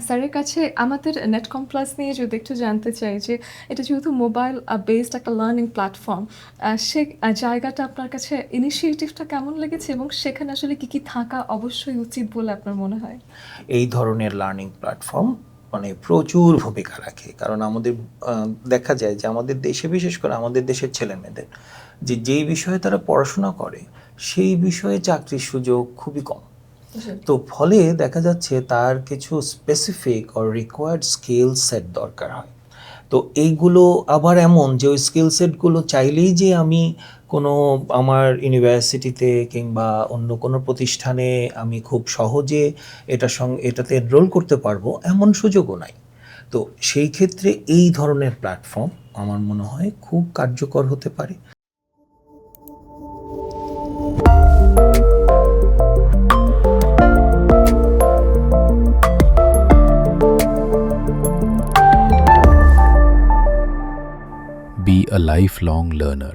স্যারের কাছে আমাদের নেটকম প্লাস নিয়ে যদি একটু জানতে চাই যে এটা যেহেতু মোবাইল বেসড একটা লার্নিং প্ল্যাটফর্ম সে জায়গাটা আপনার কাছে ইনিশিয়েটিভটা কেমন লেগেছে এবং সেখানে আসলে কি কি থাকা অবশ্যই উচিত বলে আপনার মনে হয়? এই ধরনের লার্নিং প্ল্যাটফর্ম মানে প্রচুর ভূমিকা রাখে। কারণ আমাদের দেখা যায় যে আমাদের দেশে, বিশেষ করে আমাদের দেশের ছেলেমেয়েদের, যে, যেই বিষয়ে তারা পড়াশোনা করে, সেই বিষয়ে চাকরির সুযোগ খুবই কম। তো ফলে দেখা যাচ্ছে তার কিছু specific or required skill set দরকার হয়। তো এইগুলো আবার এমন যে ওই স্কিল সেটগুলো চাইলেই যে আমি কোনো আমার ইউনিভার্সিটিতে কিংবা অন্য কোনো প্রতিষ্ঠানে আমি খুব সহজে এটার সঙ্গে এটাতে এনরোল করতে পারব, এমন সুযোগও নাই। তো সেই ক্ষেত্রে এই ধরনের প্ল্যাটফর্ম আমার মনে হয় খুব কার্যকর হতে পারে। Be a lifelong learner.